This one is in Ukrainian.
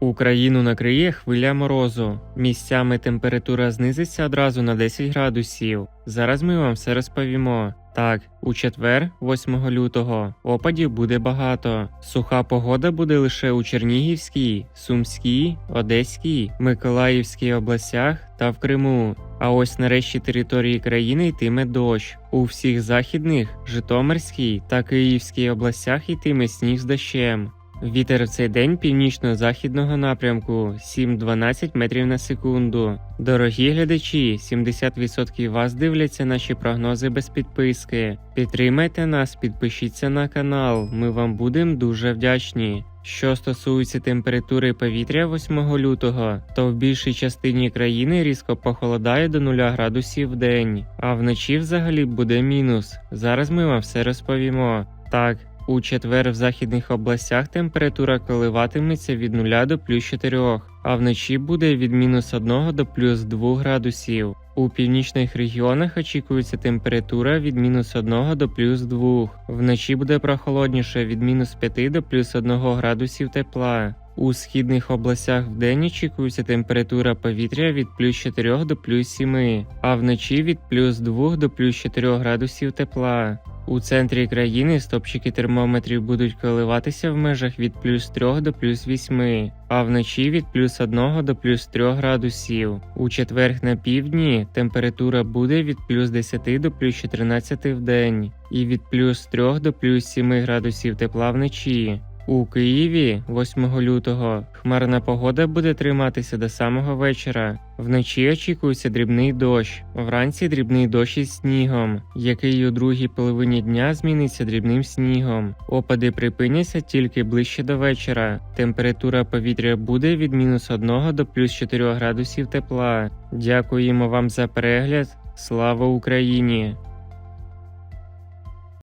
Україну накриє хвиля морозу. Місцями температура знизиться одразу на 10 градусів. Зараз ми вам все розповімо. Так, у четвер, 8 лютого, опадів буде багато. Суха погода буде лише у Чернігівській, Сумській, Одеській, Миколаївській областях та в Криму. А ось на решті території країни йтиме дощ. У всіх західних, Житомирській та Київській областях йтиме сніг з дощем. Вітер в цей день північно-західного напрямку 7-12 метрів на секунду. Дорогі глядачі, 70% вас дивляться наші прогнози без підписки. Підтримайте нас, підпишіться на канал. Ми вам будемо дуже вдячні. Що стосується температури повітря 8 лютого, то в більшій частині країни різко похолодає до 0 градусів в день, а вночі взагалі буде мінус. Зараз ми вам все розповімо. Так, у четвер в західних областях температура коливатиметься від 0 до плюс 4, а вночі буде від мінус 1 до плюс 2 градусів. У північних регіонах очікується температура від мінус 1 до плюс 2. Вночі буде прохолодніше від мінус 5 до плюс 1 градусів тепла. У східних областях вдень очікується температура повітря від плюс 4 до плюс 7, а вночі від плюс 2 до плюс 4 градусів тепла. У центрі країни стопчики термометрів будуть коливатися в межах від плюс 3 до плюс 8, а вночі від плюс 1 до плюс 3 градусів. У четверг на півдні температура буде від плюс 10 до плюс 14 в день і від плюс 3 до плюс 7 градусів тепла вночі. У Києві 8 лютого хмарна погода буде триматися до самого вечора. Вночі очікується дрібний дощ, вранці дрібний дощ із снігом, який у другій половині дня зміниться дрібним снігом. Опади припиняться тільки ближче до вечора. Температура повітря буде від мінус 1 до плюс 4 градусів тепла. Дякуємо вам за перегляд. Слава Україні!